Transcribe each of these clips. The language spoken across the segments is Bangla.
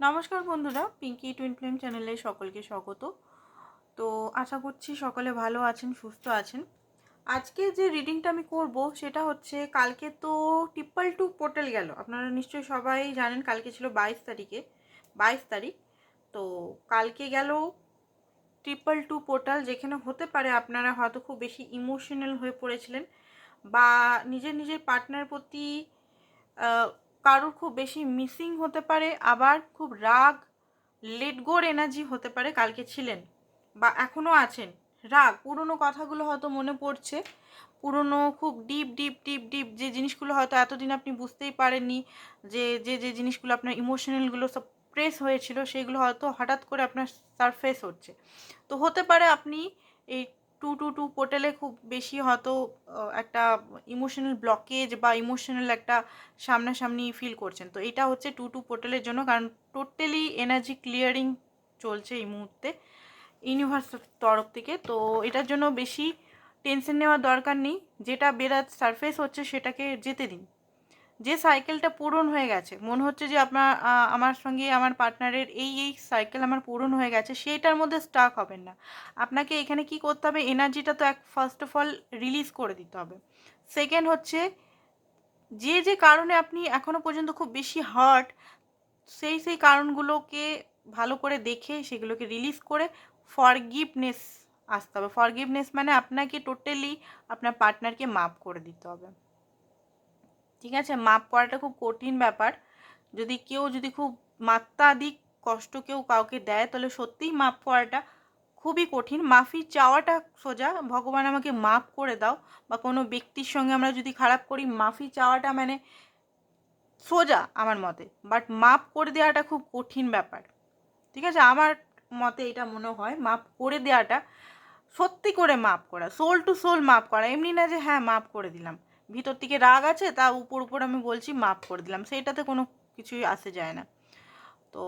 নমস্কার বন্ধুরা পিঙ্কি টুইন ফ্লেম চ্যানেলে সকলকে স্বাগত। তো আশা করছি সকলে ভালো আছেন, সুস্থ আছেন। আজকে যে রিডিংটা আমি করব, সেটা হচ্ছে কালকে তো ট্রিপল টু পোর্টাল গেল। আপনারা নিশ্চয়ই সবাই জানেন, কালকে ছিল বাইশ তারিখে, বাইশ তারিখ। তো কালকে গেল ট্রিপল টু পোর্টাল যেখানে হতে পারে আপনারা হয়তো খুব বেশি ইমোশনাল হয়ে পড়েছিলেন বা নিজের নিজের পার্টনার প্রতি কারোর খুব বেশি মিসিং হতে পারে, আবার খুব রাগ লেট গোর এনার্জি হতে পারে, কালকে ছিলেন বা এখনও আছেন। রাগ, পুরনো কথাগুলো হয়তো মনে পড়ছে, পুরনো খুব ডিপ ডিপ ডিপ ডিপ যে জিনিসগুলো হয়তো এতদিন আপনি বুঝতেই পারেননি, যে যে যে জিনিসগুলো আপনার ইমোশনালগুলো সব প্রেস হয়েছিল, সেগুলো হয়তো হঠাৎ করে আপনার সারফেস হচ্ছে। তো হতে পারে আপনি এই টু টু টু পোর্টালে খুব বেশি হয়তো একটা ইমোশনাল ব্লকেজ বা ইমোশনাল একটা সামনাসামনি ফিল করছেন। তো এটা হচ্ছে টু টু পোর্টালের জন্য, কারণ টোটালি এনার্জি ক্লিয়ারিং চলছে এই মুহূর্তে ইউনিভার্সের তরফ থেকে। তো এটার জন্য বেশি টেনশন নেওয়ার দরকার নেই। যেটা বেরাত সারফেস হচ্ছে সেটাকে যেতে দিন। যে সাইকেলটা পূরণ হয়ে গেছে, মনে হচ্ছে যে আপনার আমার সঙ্গে আমার পার্টনারের এই এই সাইকেল আমার পূরণ হয়ে গেছে, সেইটার মধ্যে স্টাক হবেন না। আপনাকে এখানে কি করতে হবে এনার্জিটা তো এক ফার্স্ট অফ অল রিলিজ করে দিতে হবে। সেকেন্ড হচ্ছে, যে যে কারণে আপনি এখনও পর্যন্ত খুব বেশি হার্ট সেই সেই কারণগুলোকে ভালো করে দেখে সেগুলোকে রিলিজ করে ফরগিভনেস আসতে হবে। ফরগিভনেস মানে আপনাকে টোটালি আপনার পার্টনারকে মাপ করে দিতে হবে। ঠিক আছে? মাপ করাটা খুব কঠিন ব্যাপার। যদি কেউ যদি খুব মাত্রাধিক কষ্ট কেউ কাউকে দেয়, তাহলে সত্যিই মাপ করাটা খুবই কঠিন। মাফি চাওয়াটা সোজা। ভগবান আমাকে মাপ করে দাও। বা কোনো ব্যক্তির সঙ্গে আমরা যদি খারাপ করি, মাফি চাওয়াটা মানে সোজা আমার মতে। বাট মাপ করে দেওয়াটা খুব কঠিন ব্যাপার। ঠিক আছে? আমার মতে এটা মনে হয়, মাপ করে দেওয়াটা সত্যি করে মাপ করা। সোল টু সোল মাপ করা। এমনি না যে হ্যাঁ মাপ করে দিলাম। ভিতর থেকে রাগ আছে, তা উপর উপর আমি বলছি মাপ করে দিলাম। সেইটাতে কোনো কিছুই আসে যায় না। তো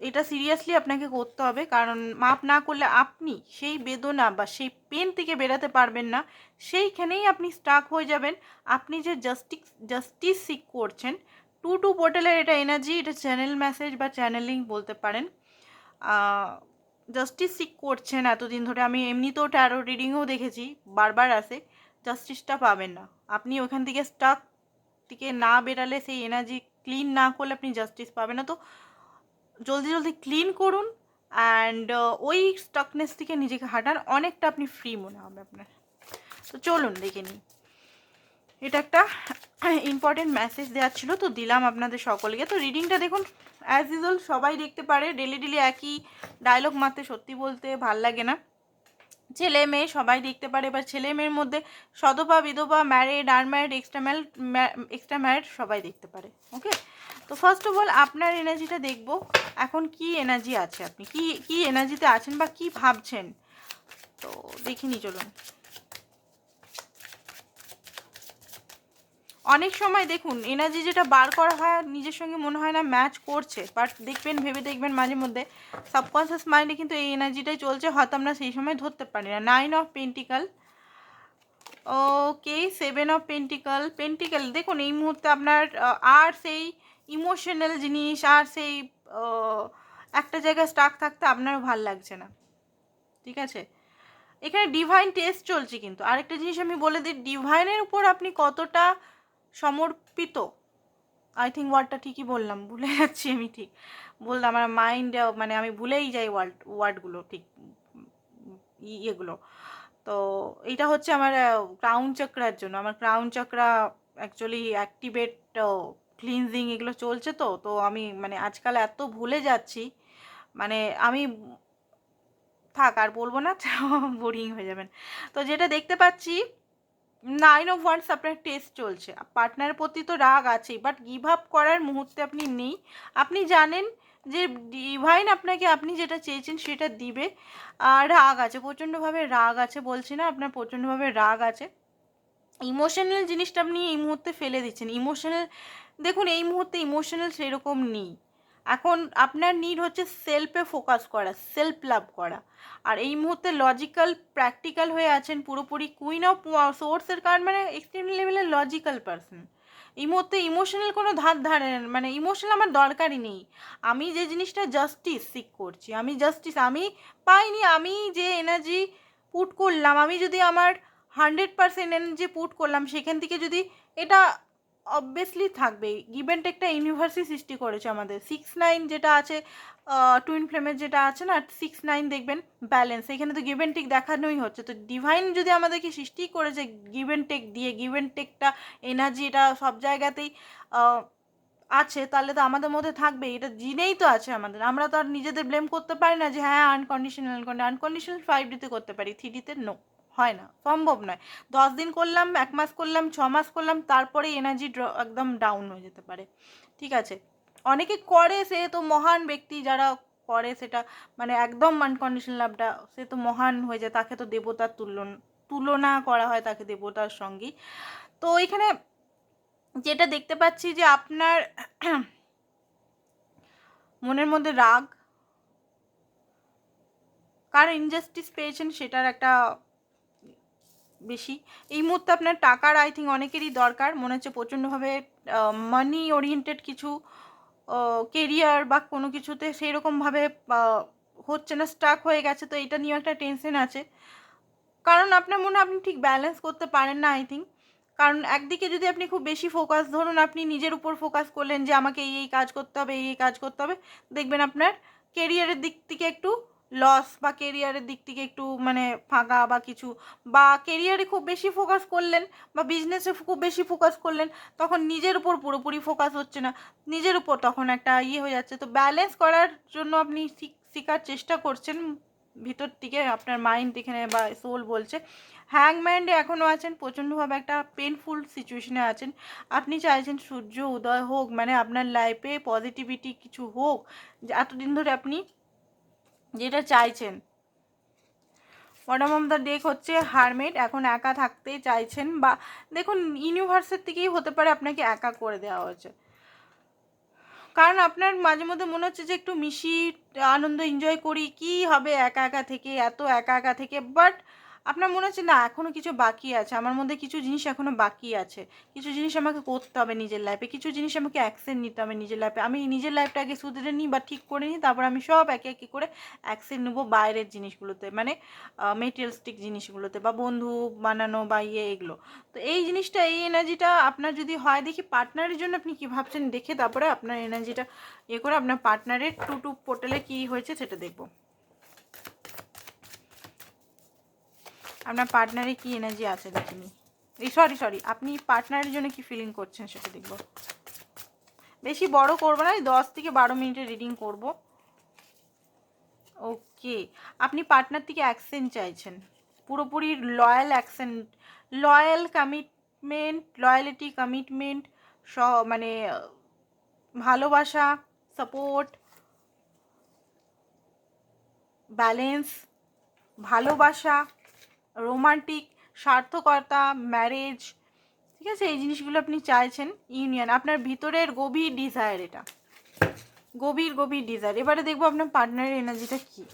এটা সিরিয়াসলি আপনাকে করতে হবে, কারণ মাপ না করলে আপনি সেই বেদনা বা সেই পেন থেকে বেরাতে পারবেন না। সেইখানেই আপনি স্টাক হয়ে যাবেন। আপনি যে জাস্টিস জাস্টিস সিক করছেন টু টু পোর্টালের এটা এনার্জি এটা চ্যানেল মেসেজ বা চ্যানেলিং বলতে পারেন। জাস্টিস সিক করছেন এতদিন ধরে। আমি এমনিতেও ট্যারো রিডিংও দেখেছি, বারবার আসে। জাস্টিসটা পাবেন না। আপনি ওখান থেকে স্টাক থেকে না বেরালে সেই এনার্জি ক্লিন না করলে আপনি জাস্টিস পাবেন না। তো জলদি জলদি ক্লিন করুন অ্যান্ড ওই স্টাকনেস থেকে নিজেকে হাঁটান। অনেকটা আপনি ফ্রি মনে হবে আপনার। তো চলুন, দেখে নিই। এটা একটা ইম্পর্টেন্ট মেসেজ দেওয়ার ছিল, তো দিলাম আপনাদের সকলকে। তো রিডিংটা দেখুন অ্যাজ ইউজুয়াল সবাই দেখতে পারে। ডেলি ডেলি একই ডায়লগ মারতে সত্যি বলতে ভালো লাগে না। ছেলে মেয়ে সবাই দেখতে পারে বা ছেলে মেয়ের মধ্যে সদপা বিধবা married unmarried extra married extra married সবাই দেখতে পারে ওকে তো ফার্স্ট অফ অল আপনার এনার্জিটা দেখব, এখন কি এনার্জি আছে আপনি? কি কি এনার্জিতে আছেন বা কি ভাবছেন? তো দেখিনি চলুন। অনেক সময় দেখুন এনার্জি যেটা বার করা হয়, নিজের সঙ্গে মনে হয় না ম্যাচ করছে বাট দেখবেন, ভেবে দেখবেন মাঝে মধ্যে সাবকনসিয়াস মাইন্ডে কিন্তু এই এনার্জিটাই চলছে, হয়তো আমরা সেই সময় ধরতে পারি না। Nine of pentacle okay seven of pentacle pentacle দেখুন, এই মুহূর্তে আপনার আর সেই ইমোশনাল জিনিস, আর সেই একটা জায়গায় স্টাক থাকতে আপনারও ভালো লাগছে না। ঠিক আছে? এখানে ডিভাইন টেস্ট চলছে কিন্তু। আরেকটা জিনিস আমি বলে দিই ডিভাইনের উপর আপনি কতটা সমর্পিত। আই থিঙ্ক ওয়ার্ডটা ঠিকই বললাম, ভুলে যাচ্ছি আমি ঠিক। বললাম আমার মাইন্ড মানে আমি ভুলেই যাই ওয়ার্ড ওয়ার্ডগুলো ঠিক ইয়েগুলো তো এইটা হচ্ছে আমার ক্রাউন চক্রার জন্য। আমার crown chakra actually activate cleansing এগুলো চলছে তো তো আমি মানে আজকাল এত ভুলে যাচ্ছি মানে আমি, থাক, আর বলব না বোরিং হয়ে যাবেন। তো যেটা দেখতে পাচ্ছি নাইন অফ ওয়ান্স আপনার টেস্ট চলছে। পার্টনারের প্রতি তো রাগ আছেই বাট গিভ আপ করার মুহূর্তে আপনি নেই। আপনি জানেন যে ডিভাইন আপনাকে আপনি যেটা চেয়েছেন সেটা দিবে। আর রাগ আছে, প্রচণ্ডভাবে রাগ আছে বলছি না, আপনার প্রচণ্ডভাবে রাগ আছে। ইমোশনাল জিনিসটা আপনি এই মুহূর্তে ফেলে দিচ্ছেন। ইমোশনাল দেখুন, এই মুহূর্তে ইমোশনাল সেরকম নেই। এখন আপনার নিড হচ্ছে সেলফে ফোকাস করা সেলফ লাভ করা। আর এই মুহূর্তে লজিক্যাল প্র্যাকটিক্যাল হয়ে আছেন পুরোপুরি কুইন অফ সোর্সের কারণ মানে এক্সট্রিম লেভেলের লজিক্যাল পার্সন এই মুহূর্তে ইমোশনাল কোনো ধার ধারে মানে ইমোশনাল আমার দরকারই নেই। আমি যে জিনিসটা জাস্টিস সিক করছি, আমি জাস্টিস আমি পাইনি, আমি যে এনার্জি পুট করলাম, আমি যদি আমার হান্ড্রেড পার্সেন্ট এনার্জি পুট করলাম, সেখান থেকে যদি এটা অবভিয়াসলি থাকবে। গিভেন টেকটা ইউনিভার্সই সৃষ্টি করেছে আমাদের। সিক্স নাইন যেটা আছে টুইন ফ্লেমের যেটা আছে না সিক্স নাইন দেখবেন ব্যালেন্স এখানে তো গিভেন টেক দেখানোই হচ্ছে। তো ডিভাইন যদি আমাদেরকে সৃষ্টি করেছে গিভেন টেক দিয়ে গিভেন টেকটা এনার্জি এটা সব জায়গাতেই আছে, তাহলে তো আমাদের মধ্যে থাকবে। এটা জিনেই তো আছে আমাদের। আমরা তো আর নিজেদের ব্লেম করতে পারি না যে হ্যাঁ আনকন্ডিশনাল আনকন্ডিশনাল ফাইভ ডিতে করতে পারি থ্রি ডিতে নো হয় না, সম্ভব নয়। দশ দিন করলাম, এক মাস করলাম, ছ মাস করলাম, তারপরে এনার্জি একদম ডাউন হয়ে যেতে পারে। ঠিক আছে? অনেকে করে সে তো মহান ব্যক্তি, যারা করে সেটা মানে একদম আনকন্ডিশনাল লাভটা সে তো মহান হয়ে যায়, তাকে তো দেবতার তুলন, তুলনা করা হয় তাকে দেবতার সঙ্গেই তো এখানে যেটা দেখতে পাচ্ছি যে আপনার মনের মধ্যে রাগ, কার ইনজাস্টিস পেয়েছেন সেটার একটা বেশি। এই মুহূর্তে আপনার টাকার আই থিঙ্ক অনেকেরই দরকার। মনে হচ্ছে প্রচণ্ডভাবে মানি ওরিয়েন্টেড কিছু কেরিয়ার বা কোনো কিছুতে সেই রকমভাবে হচ্ছে না স্টাক হয়ে গেছে। তো এটা নিয়ে একটা টেনশন আছে। কারণ আপনার মনে আপনি ঠিক ব্যালেন্স করতে পারেন না আই থিঙ্ক কারণ একদিকে যদি আপনি খুব বেশি ফোকাস ধরুন আপনি নিজের উপর ফোকাস করলেন যে আমাকে এই এই কাজ করতে হবে, এই এই কাজ করতে হবে। দেখবেন আপনার কেরিয়ারের দিক থেকে একটু লস বা কেরিয়ারের দিক থেকে একটু মানে ফাঁকা বা কিছু বা কেরিয়ারে খুব বেশি ফোকাস করলেন বা বিজনেসে খুব বেশি ফোকাস করলেন, তখন নিজের উপর পুরোপুরি ফোকাস হচ্ছে না। নিজের উপর তখন একটা ইয়ে হয়ে যাচ্ছে। তো ব্যালেন্স করার জন্য আপনি শিখ- শেখার চেষ্টা করছেন। ভিতর থেকে আপনার মাইন্ড এখানে বা সোল বলছে। হ্যাং মাইন্ডে এখনও আছেন, প্রচণ্ডভাবে একটা পেনফুল সিচুয়েশনে আছেন। আপনি চাইছেন সূর্য, উদয় হোক মানে আপনার লাইফে পজিটিভিটি কিছু হোক এতদিন ধরে আপনি যেটা চাইছেন। বটম অফ দ্য ডেক হচ্ছে হারমেট এখন একা থাকতে চাইছেন বা দেখুন ইউনিভার্সের থেকেই হতে পারে আপনাকে একা করে দেওয়া হয়েছে। কারণ আপনার মাঝে মধ্যে মনে হচ্ছে যে একটু মিশি, আনন্দ এনজয় করি, কি হবে একা একা থেকে, এত একা একা থেকে? বাট আপনার মনে হচ্ছে, না এখনও কিছু বাকি আছে, আমার মধ্যে কিছু জিনিস এখনও বাকি আছে। কিছু জিনিস আমাকে করতে হবে নিজের লাইফে কিছু জিনিস আমাকে অ্যাকশন নিতে হবে নিজের লাইফে আমি নিজের লাইফটা আগে সুধরে নিই বা ঠিক করে নিই, তারপর আমি সব একে একে করে অ্যাকশন নেব বাইরের জিনিসগুলোতে মানে মেটেরিয়ালস্টিক জিনিসগুলোতে বা বন্ধু বানানো বা ইয়ে এগুলো। তো এই জিনিসটা, এই এনার্জিটা আপনার যদি হয়, দেখি পার্টনারের জন্য আপনি কী ভাবছেন? দেখে তারপরে আপনার এনার্জিটা ইয়ে করে আপনার পার্টনারের টু টু পোর্টালে কী হয়েছে সেটা দেখব। আপনার পার্টনারে কি এনার্জি আছে দেখিনি। এই সরি সরি আপনি পার্টনারের জন্য কি ফিলিং করছেন সেটা দেখব। বেশি বড় করব না, দশ থেকে বারো মিনিটের রিডিং করব। ওকে আপনি পার্টনার থেকে অ্যাকসেন্ট চাইছেন। পুরোপুরি loyal accent loyal commitment loyalty commitment স মানে ভালোবাসা সাপোর্ট ব্যালেন্স ভালোবাসা রোমান্টিক সার্থকতা ম্যারেজ ঠিক আছে? এই জিনিসগুলো আপনি চাইছেন ইউনিয়ন আপনার ভিতরের গভীর ডিজায়ার এটা। গভীর গভীর ডিজায়ার এবারে দেখব আপনার পার্টনারের এনার্জিটা কি।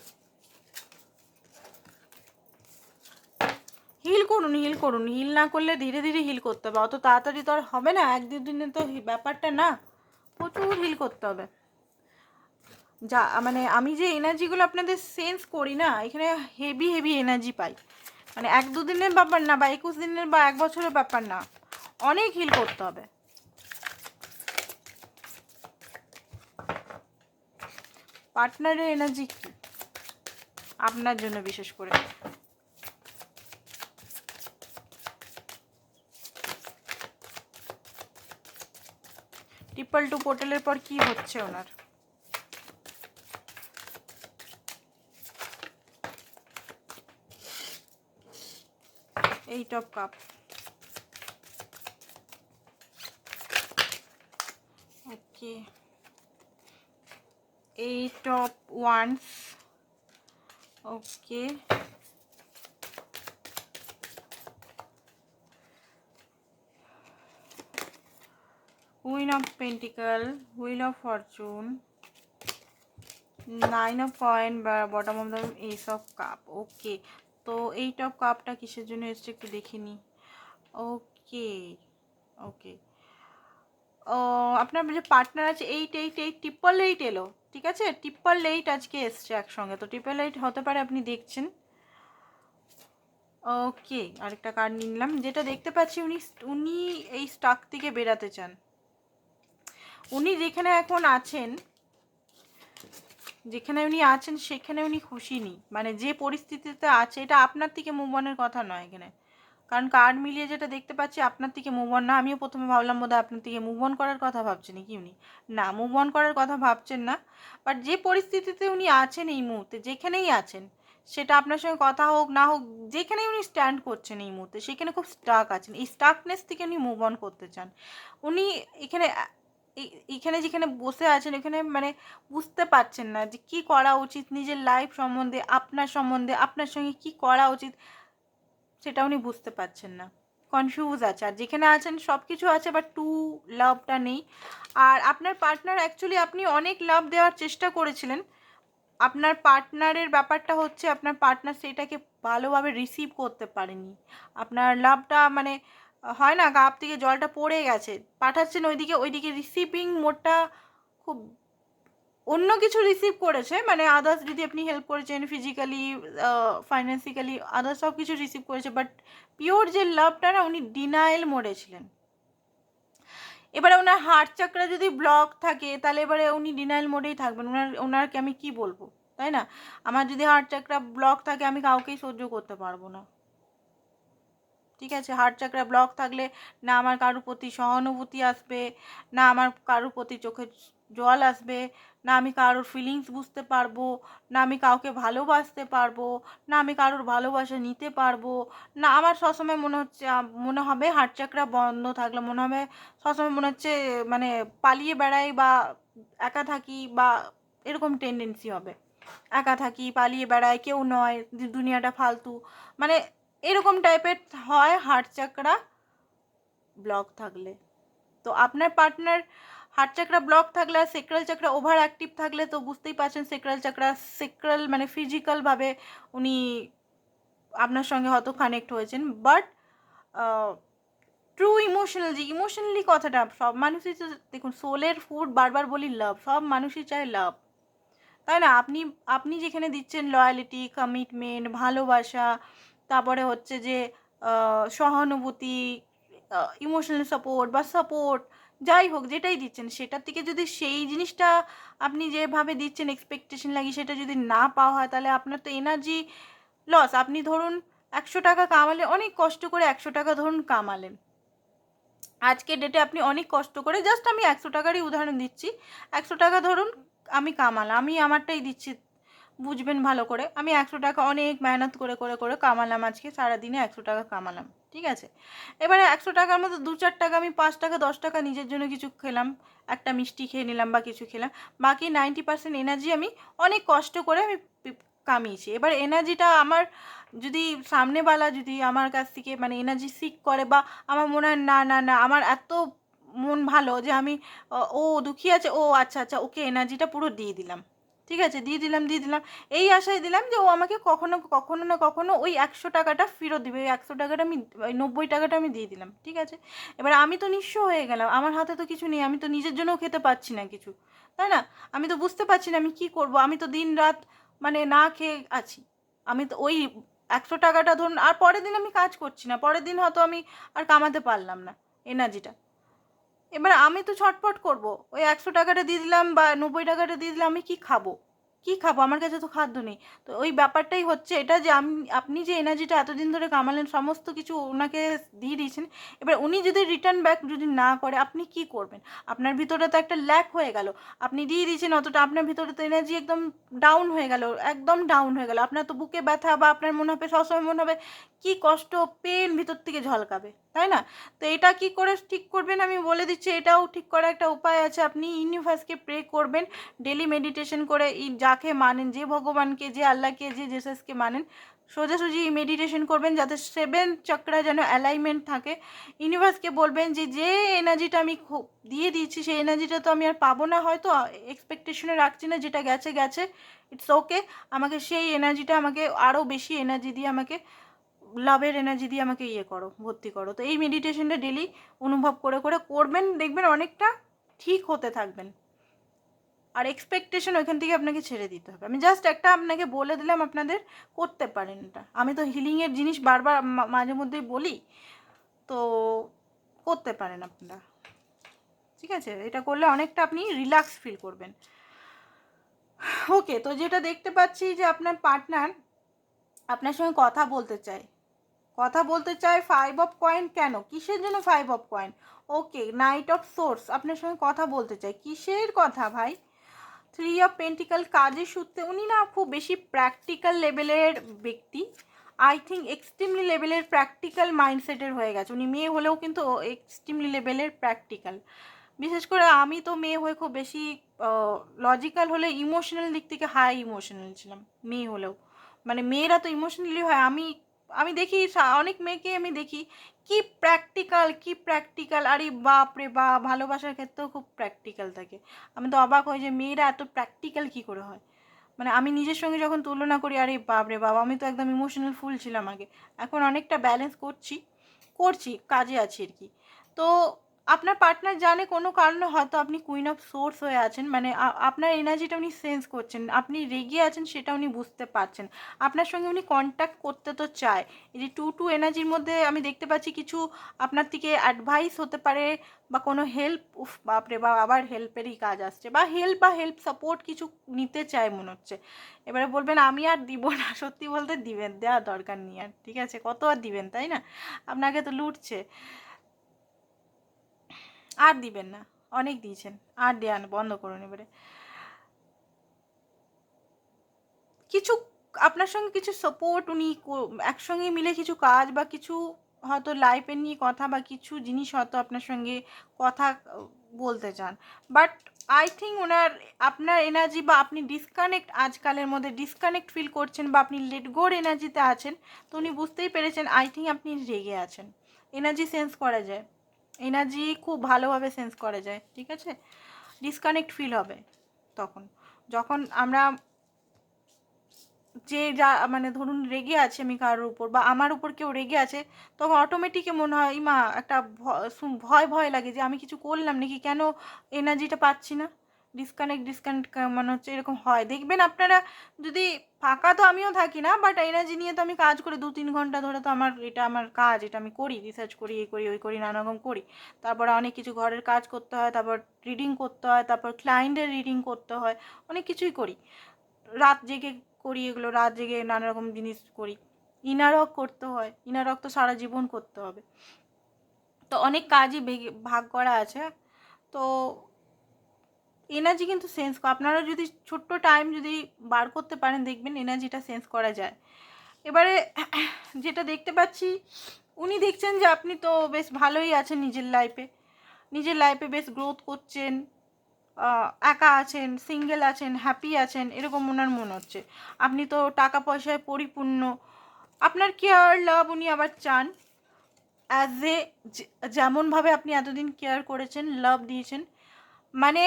হিল করুন হিল করুন। হিল না করলে ধীরে ধীরে হিল করতে হবে। অত তাড়াতাড়ি তো আর হবে না। এক দুদিনে তো ব্যাপারটা না। প্রচুর হিল করতে হবে। যা মানে আমি যে এনার্জিগুলো আপনাদের সেন্স করি না, এখানে হেভি হেভি এনার্জি পাই। মানে এক দুদিনের ব্যাপার না বা একুশ দিনের বা এক বছরের ব্যাপার না, অনেক হিল করতে হবে। পার্টনারের এনার্জি কি? আপনার জন্য বিশেষ করে। ট্রিপল টু পোর্টালের পর কি হচ্ছে ওনার? Eight of cup okay eight of wands okay Queen of Pentacle, Wheel of Fortune, nine of coin বা bottom of the ace of cup okay তো এই টপ কাপটা কিসের জন্য এসছে একটু দেখে দেখিনি ওকে ওকে। ও, আপনার যে পার্টনার আছে eight eight eight triple eight এলো, ঠিক আছে? ট্রিপল এইট আজকে এসছে একসঙ্গে, তো ট্রিপল এইট হতে পারে আপনি দেখছেন। ওকে, আরেকটা কার্ড নিলাম, যেটা দেখতে পাচ্ছি উনি উনি এই স্টাক থেকে বেরাতে চান। উনি যেখানে এখন আছেন যেখানে উনি আছেন, সেখানে উনি খুশি নেই। মানে যে পরিস্থিতিতে আছে, এটা আপনার থেকে মুভ অনের কথা নয় এখানে। কারণ কার্ড মিলিয়ে যেটা দেখতে পাচ্ছি, আপনার থেকে মুভ অন না, আমিও প্রথমে ভাবলাম বোধ আপনার থেকে মুভ অন করার কথা ভাবছেন কি উনি? না মুভ অন করার কথা ভাবছেন না। বাট যে পরিস্থিতিতে উনি আছেন এই মুহূর্তে, যেখানেই আছেন, সেটা আপনার সঙ্গে কথা হোক, না হোক, যেখানেই উনি স্ট্যান্ড করছেন এই মুহূর্তে, সেখানে খুব স্টাক আছেন। এই স্টাকনেস থেকে উনি মুভ অন করতে চান। উনি এখানে এখানে যেখানে বসে আছেন এখানে মানে বুঝতে পারছেন না যে কি করা উচিত নিজের লাইফ সম্বন্ধে, আপনার সম্বন্ধে, আপনার সঙ্গে কি করা উচিত, সেটা উনি বুঝতে পারছেন না। কনফিউজ আছে। আর যেখানে আছেন সব কিছু আছে বাট টু লাভটা নেই। আর আপনার পার্টনার অ্যাকচুয়ালি আপনি অনেক লাভ দেওয়ার চেষ্টা করেছিলেন। আপনার পার্টনারের ব্যাপারটা হচ্ছে, আপনার পার্টনার সেটাকে ভালোভাবে রিসিভ করতে পারেনি। আপনার লাভটা মানে হয় না গাপ থেকে জলটা পড়ে গেছে। পাঠাচ্ছেন ওইদিকে ওইদিকে রিসিভিং মোডটা খুব অন্য কিছু রিসিভ করেছে মানে আদার্স যদি আপনি হেল্প করেছেন ফিজিক্যালি ফাইন্যান্সিক্যালি আদার্স সব কিছু রিসিভ করেছে বাট পিওর যে লাভটা না, উনি ডিনায়েল মোডে ছিলেন। এবারে ওনার হার্ট চাকরা যদি ব্লক থাকে, তাহলে এবারে উনি ডিনাইল মোডেই থাকবেন। ওনার ওনারকে আমি কি বলব? তাই না? আমার যদি হার্ট চাকরা ব্লক থাকে, আমি কাউকেই সহ্য করতে পারব না। ঠিক আছে হার্ট চাকরা ব্লক থাকলে না আমার কারোর প্রতি সহানুভূতি আসবে, না আমার কারোর প্রতি চোখে জল আসবে, না আমি কারোর ফিলিংস বুঝতে পারব, না আমি কাউকে ভালোবাসতে পারব, না আমি কারোর ভালোবাসা নিতে পারব, না আমার সবসময় মনে হচ্ছে, মনে হবে হার্ট চাকরা বন্ধ থাকলে, মনে হবে সবসময় মনে হচ্ছে মানে পালিয়ে বেড়াই বা একা থাকি বা এরকম টেন্ডেন্সি হবে। একা থাকি, পালিয়ে বেড়াই, কেউ নয় দুনিয়াটা ফালতু মানে এরকম টাইপের হয় হার্ট চাকরা ব্লক থাকলে। তো আপনার পার্টনার হার্ট চাকরা ব্লক থাকলে আর সেক্রাল চাকরা ওভার অ্যাক্টিভ থাকলে তো বুঝতেই পারছেন সেক্রাল চাকরা সেক্রাল মানে ফিজিক্যালভাবে উনি আপনার সঙ্গে হয়তো কানেক্ট হয়েছেন। বাট ট্রু ইমোশনাল যে ইমোশনালি কথাটা, সব মানুষই তো দেখুন সোলের ফুড বারবার বলি লাভ সব মানুষই চায় লাভ তাই না? আপনি আপনি যেখানে দিচ্ছেন লয়ালিটি কমিটমেন্ট ভালোবাসা তারপরে হচ্ছে যে সহানুভূতি ইমোশনাল সাপোর্ট বা সাপোর্ট যাই হোক যেটাই দিচ্ছেন, সেটার থেকে যদি সেই জিনিসটা আপনি যেভাবে দিচ্ছেন এক্সপেকটেশন লাগি সেটা যদি না পাওয়া হয়, তাহলে আপনার তো এনার্জি লস আপনি ধরুন একশো টাকা কামালে, অনেক কষ্ট করে একশো টাকা ধরুন কামালেন। আজকে ডেটে আপনি অনেক কষ্ট করে জাস্ট আমি একশো টাকারই উদাহরণ দিচ্ছি। একশো টাকা ধরুন আমি কামালাম, আমি আমারটাই দিচ্ছি বুঝবেন ভালো করে। আমি একশো টাকা অনেক মেহনত করে করে করে কামালাম আজকে, সারাদিনে একশো টাকা কামালাম, ঠিক আছে? এবারে একশো টাকার মধ্যে দু চার টাকা, আমি পাঁচ টাকা, দশ টাকা নিজের জন্য কিছু খেলাম, একটা মিষ্টি খেয়ে নিলাম বা কিছু খেলাম। বাকি নাইনটি পার্সেন্ট এনার্জি আমি অনেক কষ্ট করে আমি কামিয়েছি। এবার এনার্জিটা আমার যদি সামনেওয়ালা যদি আমার কাছ থেকে মানে এনার্জি সিক করে বা আমার মনে হয় না না না, আমার এত মন ভালো যে আমি, ও দুঃখী আছে, ও আচ্ছা আচ্ছা ওকে এনার্জিটা পুরো দিয়ে দিলাম। ঠিক আছে? দিয়ে দিলাম দিয়ে দিলাম। এই আশায় দিলাম যে ও আমাকে কখনো কখনো না কখনো ওই একশো টাকাটা ফেরত দিবে। ওই একশো টাকাটা আমি, ওই নব্বই টাকাটা আমি দিয়ে দিলাম, ঠিক আছে? এবার আমি তো নিঃস্ব হয়ে গেলাম। আমার হাতে তো কিছু নেই। আমি তো নিজের জন্যও খেতে পাচ্ছি না কিছু, তাই না? আমি তো বুঝতে পারছি না আমি কি করব। আমি তো দিন রাত মানে না খেয়ে আছি। আমি তো ওই একশো টাকাটা ধরুন, আর পরের দিন আমি কাজ করছি না। পরের দিন হয়তো আমি আর কামাতে পারলাম না। এনার্জিটা এবার আমি তো ছটপট করব। ওই একশো টাকাটা দিয়ে দিলাম বা নব্বই টাকাটা দিয়ে দিলাম, আমি কি খাব? কি খাব? আমার কাছে তো খাদ্য নেই। তো ওই ব্যাপারটাই হচ্ছে এটা যে আমি, আপনি যে এনার্জিটা এতদিন ধরে কামালেন, সমস্ত কিছু ওনাকে দিয়ে দিয়েছেন, এবার উনি যদি রিটার্ন ব্যাক যদি না করে, আপনি কি করবেন? আপনার ভিতরে তো একটা ল্যাক হয়ে গেল। আপনি দিয়ে দিয়েছেন অতটা, আপনার ভিতরে তো এনার্জি একদম ডাউন হয়ে গেল, একদম ডাউন হয়ে গেল। আপনার তো বুকে ব্যথা বা আপনার মনে হবে, সবসময় মনে হবে কি কষ্ট পেন ভিতর থেকে ঝলকাবে, তাই না? তো এটা কি করে ঠিক করবেন আমি বলে দিচ্ছি, এটাও ঠিক করার একটা উপায় আছে। আপনি ইউনিভার্সকে প্রে করবেন ডেলি মেডিটেশন করে যাকে মানেন, যে ভগবানকে, যে আল্লাহকে, যে জেসাসকে মানেন, সোজাসুজি মেডিটেশন করবেন যাতে সেভেন চক্রা যেন অ্যালাইনমেন্ট থাকে। ইউনিভার্সকে বলবেন যে যে এনার্জিটা আমি দিয়ে দিয়েছি, সেই এনার্জিটা তো আমি আর পাবো না, হয়তো এক্সপেকটেশনে রাখছি না, যেটা গেছে গেছে ইটস ওকে আমাকে সেই এনার্জিটা, আমাকে আরও বেশি এনার্জি দিয়ে আমাকে লাভের এনার্জি দিয়ে আমাকে ইয়ে করো, ভর্তি করো। তো এই মেডিটেশনটা ডেলি অনুভব করে করে করবেন, দেখবেন অনেকটা ঠিক হতে থাকবেন। আর এক্সপেকটেশন ওইখান থেকে আপনাকে ছেড়ে দিতে হবে। আমি জাস্ট একটা আপনাকে বলে দিলাম, আপনাদের করতে পারেন এটা। আমি তো হিলিংয়ের জিনিস বারবার মাঝে মধ্যেই বলি, তো করতে পারেন আপনারা। ঠিক আছে? এটা করলে অনেকটা আপনি রিল্যাক্স ফিল করবেন। ওকে তো যেটা দেখতে পাচ্ছি যে আপনার পার্টনার আপনার সঙ্গে কথা বলতে চায়। কথা বলতে চাই ফাইভ অফ কয়েন কেন? কিসের জন্য five of coin okay knight of swords আপনার সঙ্গে কথা বলতে চাই। কিসের কথা ভাই? থ্রি অফ পেন্টিক্যাল কাজের সূত্রে উনি না খুব বেশি প্র্যাকটিক্যাল লেভেলের ব্যক্তি। আই থিঙ্ক এক্সট্রিমলি লেভেলের প্র্যাকটিক্যাল মাইন্ডসেটের হয়ে গেছে। উনি মেয়ে হলেও কিন্তু এক্সট্রিমলি লেভেলের প্র্যাকটিক্যাল বিশেষ করে আমি তো মেয়ে হয়ে খুব বেশি লজিক্যাল হলে ইমোশনাল দিক থেকে হাই ইমোশনাল ছিলাম, মেয়ে হলেও। মানে মেয়েরা তো ইমোশনালি হয়, আমি আমি দেখি অনেক মেয়েকে আমি দেখি, কি প্র্যাকটিক্যাল কি প্র্যাকটিক্যাল আরে বাপ রে বা ভালোবাসার ক্ষেত্রেও খুব প্র্যাকটিক্যাল থাকে। আমি তো অবাক হই যে মেয়েরা এত প্র্যাকটিক্যাল কি করে হয়? মানে আমি নিজের সঙ্গে যখন তুলনা করি, আরে বাপ রে বাবা আমি তো একদম ইমোশনাল ফুল ছিলাম আগে। এখন অনেকটা ব্যালেন্স করছি করছি, কাজে আছি আর কি। তো আপনার পার্টনার জানে কোনো কারণে হয়তো আপনি কুইন অফ সোর্স হয়ে আছেন মানে আপনার এনার্জিটা উনি সেন্স করছেন, আপনি রেগে আছেন সেটা উনি বুঝতে পারছেন। আপনার সঙ্গে উনি কন্ট্যাক্ট করতে তো চায়। এই যে টু টু এনার্জির মধ্যে আমি দেখতে পাচ্ছি কিছু আপনার থেকে অ্যাডভাইস হতে পারে বা কোনো হেল্প উফ বাপরে বা আবার হেল্পেরই কাজ আসছে বা হেল্প বা হেল্প সাপোর্ট কিছু নিতে চায় মনে হচ্ছে। এবারে বলবেন, আমি আর দিব না। সত্যি বলতে দিবেন দেওয়া দরকার নেই আর, ঠিক আছে? কত আর দিবেন, তাই না? আপনাকে তো লুটছে। আর দিবেন না। অনেক দিয়েছেন। আর দেওয়া বন্ধ করুন এবারে। কিছু আপনার সঙ্গে কিছু সাপোর্ট উনি একসঙ্গে মিলে কিছু কাজ বা কিছু হয়তো লাইফের নিয়ে কথা বা কিছু জিনিস হয়তো আপনার সঙ্গে কথা বলতে চান। বাট আই থিঙ্ক ওনার, আপনার এনার্জি বা আপনি ডিসকানেক্ট আজকালের মধ্যে ডিসকানেক্ট ফিল করছেন বা আপনি লেট গোর এনার্জিতে আছেন, তো উনি বুঝতেই পেরেছেন আই থিঙ্ক আপনি রেগে আছেন। এনার্জি সেন্স করা যায়। এনার্জি খুব ভালোভাবে সেন্স করা যায়, ঠিক আছে? ডিসকানেক্ট ফিল হবে তখন। যখন আমরা যে যা মানে ধরুন রেগে আছে আমি কারোর উপর বা আমার উপর কেউ রেগে আছে, তখন অটোমেটিকই মনে হয় মা একটা ভয় ভয় লাগে যে আমি কিছু করলাম নাকি? কেন এনার্জিটা পাচ্ছি না? ডিসকানেক্ট ডিসকানেক্ট মানে হচ্ছে এরকম হয়। দেখবেন আপনারা যদি ফাঁকা তো আমিও থাকি না বাট এনার্জি নিয়ে তো আমি কাজ করি দু তিন ঘণ্টা ধরে তো আমার এটা আমার কাজ, এটা আমি করি রিসার্চ করি এই করি, ওই করি, নানা রকম করি। তারপরে অনেক কিছু ঘরের কাজ করতে হয়, তারপর রিডিং করতে হয়, তারপর ক্লায়েন্টের রিডিং করতে হয়, অনেক কিছুই করি। রাত জেগে করি এগুলো, রাত জেগে নানা রকম জিনিস করি। ইনারক করতে হয় ইনারক তো সারা জীবন করতে হবে। তো অনেক কাজই ভাগ করা আছে। তো এনার্জি কিন্তু সেন্স আপনারা যদি ছোট্ট টাইম যদি বার করতে পারেন, দেখবেন এনার্জিটা সেন্স করা যায়। এবারে যেটা দেখতে পাচ্ছি, উনি দেখছেন যে আপনি তো বেশ ভালোই আছেন নিজের লাইফে নিজের লাইফে বেশ গ্রোথ করছেন একা আছেন সিঙ্গেল আছেন হ্যাপি আছেন, এরকম ওনার মনে হচ্ছে। আপনি তো টাকা পয়সায় পরিপূর্ণ। আপনার কেয়ার লাভ উনি আবার চান। অ্যাজ এ যেমনভাবে আপনি এতদিন কেয়ার করেছেন লাভ দিয়েছেন। মানে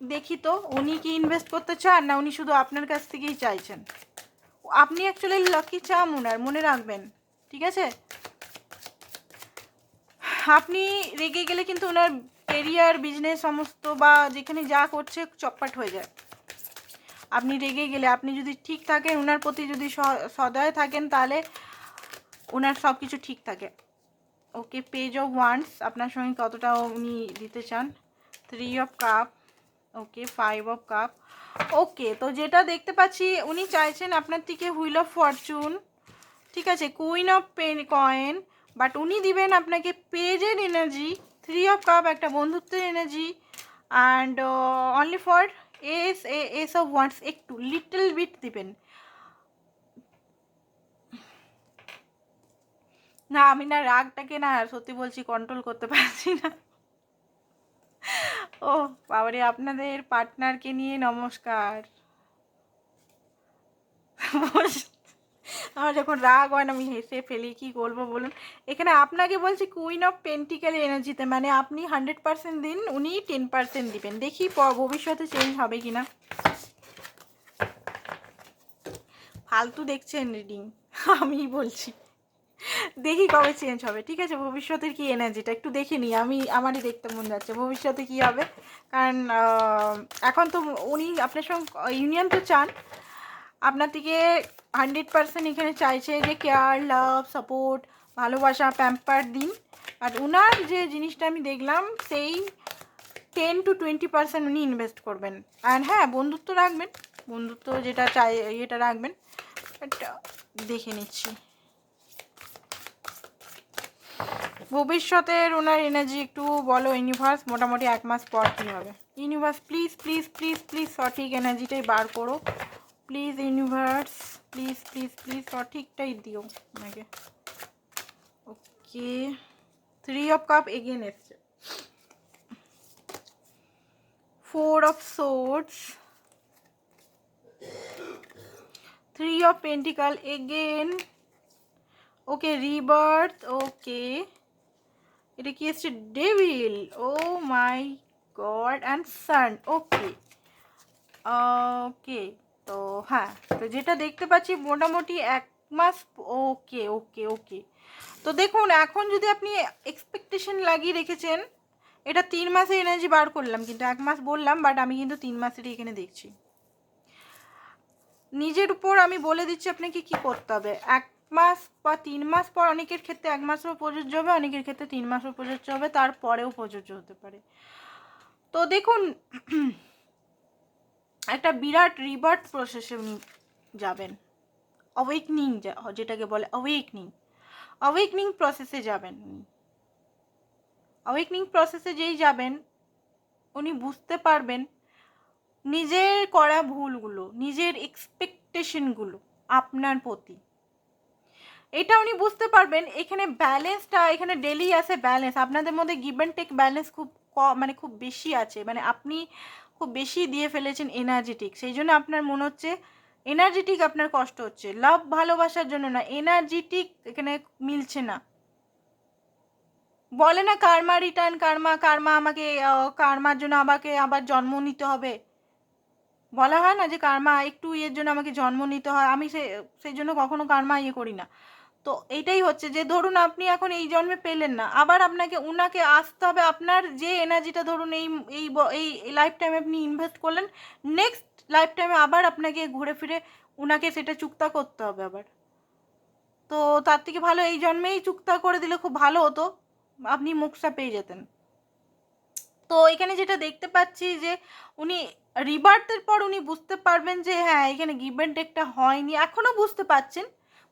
দেখি তো, উনি কি ইনভেস্ট করতে চান না উনি শুধু আপনার কাছ থেকেই চাইছেন? আপনি অ্যাকচুয়ালি লাকি চাম ওনার মনে রাখবেন, ঠিক আছে? আপনি রেগে গেলে কিন্তু ওনার কেরিয়ার বিজনেস সমস্ত বা যেখানে যা করছে চপ্পাট হয়ে যায়। আপনি রেগে গেলে, আপনি যদি ঠিক থাকেন ওনার প্রতি যদি সদয় থাকেন, তাহলে ওনার সব কিছু ঠিক থাকে। ওকে পেজ অফ ওয়ান্স আপনার সঙ্গে কতটা উনি দিতে চান? Three of cup okay five of cup okay তো যেটা দেখতে পাচ্ছি, উনি চাইছেন আপনার থেকে হুইল অফ ফরচুন ঠিক আছে queen of pen coin but উনি দিবেন আপনাকে পেজের এনার্জি থ্রি অফ কাপ একটা বন্ধুত্বের energy and only for ace a ace of wands একটু লিটল বিট দিবেন। না, আমি না রাগটাকে না সত্যি বলছি কন্ট্রোল করতে পারছি না। ও বাবারে, আপনাদের পার্টনারকে নিয়ে নমস্কার। আমার যখন রাগ হয় না, আমি হেসে ফেলি, কি বলব বলুন? এখানে আপনাকে বলছি কুইন অফ পেন্টিক্যাল এনার্জিতে মানে আপনি হান্ড্রেড পার্সেন্ট দিন, উনি টেন পার্সেন্ট দিবেন। দেখি ভবিষ্যতে চেঞ্জ হবে কি না ফালতু দেখছেন রিডিং আমি বলছি। দেখি কবে চেঞ্জ হবে। ঠিক আছে, ভবিষ্যতের কি এনার্জিটা একটু দেখে নিই। আমি, আমারই দেখতে মন যাচ্ছে। ভবিষ্যতে কি হবে? কারণ এখন তো উনি আপনার সঙ্গে ইউনিয়ন তো চান। আপনার থেকে হান্ড্রেড পার্সেন্ট এখানে চাইছে যে কেয়ার লাভ সাপোর্ট ভালোবাসা প্যাম্পার দিন। আর ওনার যে জিনিসটা আমি দেখলাম, সেই টেন টু টোয়েন্টি পার্সেন্ট উনি ইনভেস্ট করবেন। অ্যান্ড হ্যাঁ বন্ধুত্ব রাখবেন। বন্ধুত্ব যেটা চাই এটা রাখবেন। বাট দেখে নিচ্ছি। ভবিষ্যতের ওনার এনার্জি একটু বলো ইউনিভার্স মোটামুটি এক মাস পর কী হবে? Universe please please please please সঠিক এনার্জিটাই বার করো। Please universe please please please সঠিকটাই দিও আমাকে okay three of cup again এসছে। Four of swords three of pentacle again okay rebirth okay এটা কি এসছে? Devil oh my god and sun okay okay তো হ্যাঁ তো যেটা দেখতে পাচ্ছি মোটামুটি এক মাস ওকে ওকে ওকে তো দেখুন, এখন যদি আপনি এক্সপেকটেশন লাগিয়ে রেখেছেন, এটা তিন মাসের এনার্জি বার করলাম, কিন্তু এক মাস বললাম বাট আমি কিন্তু তিন মাসেরই এখানে দেখছি। নিজের উপর আমি বলে দিচ্ছি, আপনাকে কি করতে হবে? এক মাস বা তিন মাস পর অনেকের ক্ষেত্রে এক মাসও প্রযোজ্য হবে, অনেকের ক্ষেত্রে তিন মাসও প্রযোজ্য হবে, তারপরেও প্রযোজ্য হতে পারে। তো দেখুন, একটা বিরাট রিবার্ট প্রসেসে উনি যাবেন। অওয়েকনিং যেটাকে বলে অওয়েকনিং অওয়েকনিং প্রসেসে যাবেন উনি। অওয়েকনিং প্রসেসে যেই যাবেন, উনি বুঝতে পারবেন নিজের করা ভুলগুলো, নিজের এক্সপেকটেশনগুলো আপনার প্রতি। এটা উনি বুঝতে পারবেন, এখানে ব্যালেন্সটা এখানে ডেলি আছে ব্যালেন্স আপনাদের মধ্যে গিভ অ্যান্ড টেক ব্যালেন্স খুব মানে খুব বেশি আছে। মানে আপনি খুব বেশি দিয়ে ফেলেছেন এনার্জেটিক সেই জন্য আপনার মনে হচ্ছে এনার্জেটিক আপনার কষ্ট হচ্ছে। লাভ ভালোবাসার জন্য না এনার্জেটিক এখানে মিলছে না। বলে না, কার্মা রিটার্ন কার্মা কার্মা আমাকে কার্মার জন্য আমাকে আবার জন্ম নিতে হবে। বলা হয় না যে কার্মা একটু ইয়ের জন্য আমাকে জন্ম নিতে হয়। আমি সে সেই জন্য কখনো কার্মা ইয়ে করি না। তো এইটাই হচ্ছে যে ধরুন আপনি এখন এই জন্মে পেলেন না, আবার আপনাকে উনাকে আসতে হবে আপনার যে এনার্জিটা ধরুন এই এই এই লাইফ টাইমে আপনি ইনভেস্ট করলেন নেক্সট লাইফ টাইমে আবার আপনাকে ঘুরে ফিরে উনাকে সেটা চুক্তা করতে হবে আবার। তো তার থেকে ভালো এই জন্মেই চুক্তা করে দিলে খুব ভালো হতো, আপনি মুখটা পেয়ে যেতেন। তো এখানে যেটা দেখতে পাচ্ছি যে উনি রিবার্থের পর উনি বুঝতে পারবেন যে হ্যাঁ এখানে গিভ অ্যান্ড টেকটা হয়নি এখনও বুঝতে পাচ্ছেন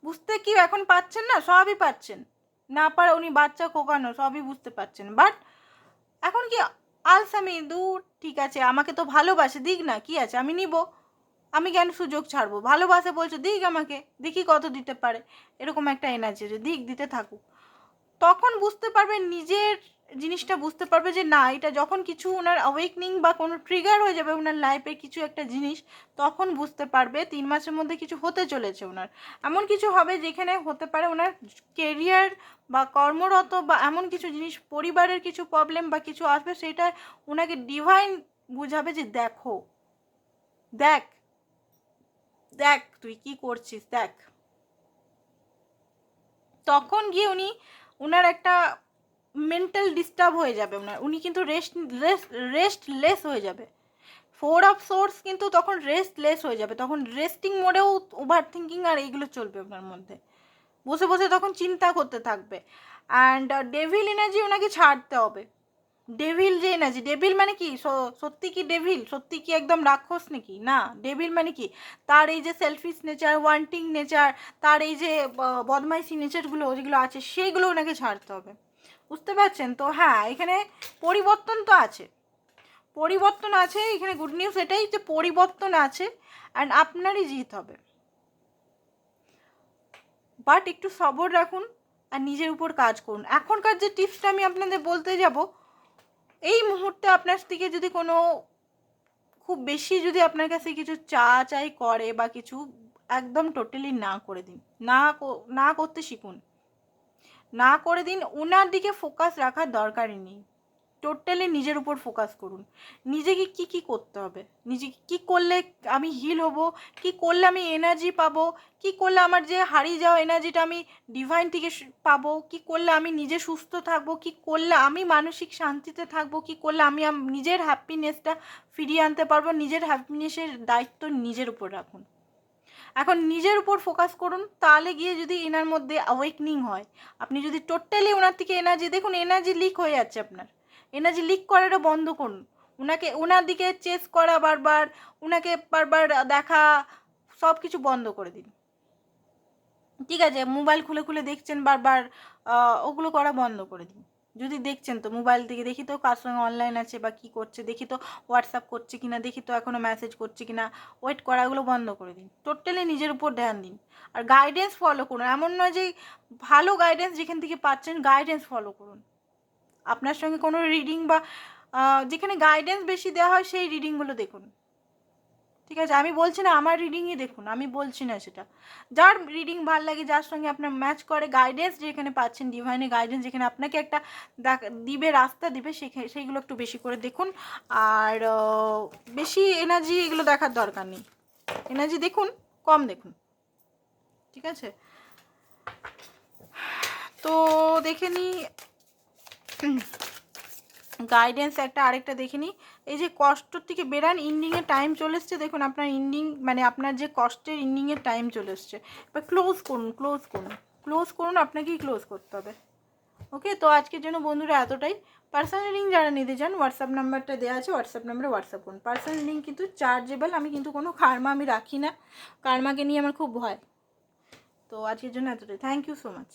বুঝতে কি এখন পাচ্ছেন না? সবই পাচ্ছেন না পারে উনি বাচ্চা কোকানো, সবই বুঝতে পারছেন। বাট এখন কি আলসামি? দূর, ঠিক আছে। আমাকে তো ভালোবাসে। দিক না, কি আছে? আমি নিব। আমি কেন সুযোগ ছাড়বো? ভালোবাসে বলছো, দিক আমাকে। দেখি কত দিতে পারে। এরকম একটা এনার্জি দিক দিতে থাকুক। তখন বুঝতে পারবে নিজের জিনিসটা বুঝতে পারবে যে না, এটা যখন কিছু ওনার অওয়েকনিং বা কোনো ট্রিগার হয়ে যাবে ওনার লাইফে কিছু একটা জিনিস, তখন বুঝতে পারবে তিন মাসের মধ্যে কিছু হতে চলেছে ওনার। এমন কিছু হবে যেখানে হতে পারে ওনার কেরিয়ার বা কর্মরত বা এমন কিছু জিনিস, পরিবারের কিছু প্রবলেম বা কিছু আসবে, সেটা ওনাকে ডিভাইন বুঝাবে যে দেখো, দেখ দেখ তুই কি করছিস, দেখ। তখন গিয়ে উনি ওনার একটা মেন্টাল ডিস্টার্ব হয়ে যাবে ওনার উনি কিন্তু রেস্ট রেস্ট রেস্টলেস হয়ে যাবে। ফোর অফ সোর্স কিন্তু তখন রেস্টলেস হয়ে যাবে। তখন রেস্টিং মোডেও ওভার থিঙ্কিং আর এইগুলো চলবে ওনার মধ্যে। বসে বসে তখন চিন্তা করতে থাকবে। অ্যান্ড ডেভিল এনার্জি ওনাকে ছাড়তে হবে। ডেভিল যে এনার্জি ডেভিল মানে কি? সত্যি কি ডেভিল সত্যি কি একদম রাক্ষস নাকি? না ডেভিল মানে কি? তার এই যে সেলফিশ নেচার ওয়ান্টিং নেচার তার এই যে বদমাইশি নেচারগুলো যেগুলো আছে, সেইগুলো ওনাকে ছাড়তে হবে। বুঝতে পারছেন? তো হ্যাঁ এখানে পরিবর্তন তো আছে। পরিবর্তন আছে, এখানে গুড নিউজ এটাই যে পরিবর্তন আছে অ্যান্ড আপনারই জিত হবে। বাট একটু সবর রাখুন আর নিজের উপর কাজ করুন। এখনকার যে টিপসটা আমি আপনাদের বলতে যাব, এই মুহূর্তে আপনার থেকে যদি কোনো খুব বেশি যদি আপনার কাছে কিছু চা চাই করে বা কিছু একদম টোটালি না করে দিন, না না করতে শিখুন না করে দিন ওনার দিকে ফোকাস রাখার দরকারই নেই। টোটালি নিজের উপর ফোকাস করুন। নিজেকে কি কি করতে হবে? নিজেকে কি করলে আমি হিল হব? কি করলে আমি এনার্জি পাবো? কি করলে আমার যে হারিয়ে যাওয়া এনার্জিটা আমি ডিভাইন থেকে পাবো? কি করলে আমি নিজে সুস্থ থাকব? কি করলে আমি মানসিক শান্তিতে থাকব? কি করলে আমি নিজের হ্যাপিনেসটা ফিরিয়ে আনতে পারব? নিজের হ্যাপিনেসের দায়িত্ব নিজের উপর রাখুন। এখন নিজের উপর ফোকাস করুন, তাহলে গিয়ে যদি এনার মধ্যে অ্যাওয়েকনিং হয়, আপনি যদি টোটালি ওনার থেকে এনার্জি দেখুন এনার্জি লিক হয়ে যাচ্ছে আপনার। এনার্জি লিক করাটা বন্ধ করুন। ওনাকে ওনার দিকে চেস করা বারবার ওনাকে বারবার দেখা সব কিছু বন্ধ করে দিন। ঠিক আছে মোবাইল খুলে খুলে দেখছেন বারবার ওগুলো করা বন্ধ করে দিন। যদি দেখছেন তো মোবাইল থেকে, দেখি তো কার সঙ্গে অনলাইন আছে বা কী করছে, দেখি তো হোয়াটসঅ্যাপ করছে কিনা, দেখি তো এখনও মেসেজ করছে কিনা ওয়েট করাগুলো বন্ধ করে দিন। টোটালি নিজের উপর ধ্যান দিন। আর গাইডেন্স ফলো করুন। এমন নয় যে ভালো গাইডেন্স যেখান থেকে পাচ্ছেন গাইডেন্স ফলো করুন। আপনার সঙ্গে কোনো রিডিং বা যেখানে গাইডেন্স বেশি দেওয়া হয়, সেই রিডিংগুলো দেখুন। ঠিক আছে? আমি বলছি না, আমার রিডিংই দেখুন, আমি বলছি না সেটা। যার রিডিং ভালো লাগে, যার সঙ্গে আপনার ম্যাচ করে গাইডেন্স যেখানে পাচ্ছেন ডিভাইনের গাইডেন্স যেখানে আপনাকে একটা দিবে, রাস্তা দিবে সেইগুলো একটু বেশি করে দেখুন। আর বেশি এনার্জি এগুলো দেখার দরকার নেই। এনার্জি দেখুন, কম দেখুন। ঠিক আছে? তো দেখে নিই গাইডেন্স একটা আরেকটা দেখে নিই এই যে কষ্টর থেকে বেরান ইন্ডিংয়ের টাইম চলে এসছে, দেখুন আপনার ইন্ডিং মানে আপনার যে কষ্টের ইন্ডিংয়ের টাইম চলে এসছে। এবার ক্লোজ করুন ক্লোজ করুন ক্লোজ করুন, আপনাকেই ক্লোজ করতে হবে। ওকে তো আজকের জন্য বন্ধুরা এতটাই। পার্সোনাল লিঙ্ক যারা নিতে চান হোয়াটসঅ্যাপ নাম্বারটা দেওয়া আছে হোয়াটসঅ্যাপ নাম্বারে হোয়াটসঅ্যাপ করুন। পার্সোনাল লিঙ্ক কিন্তু চার্জেবল আমি কিন্তু কোনো কার্মা আমি রাখি না। কার্মাকে নিয়ে আমার খুব ভয়। তো আজকের জন্য এতটাই। Thank you so much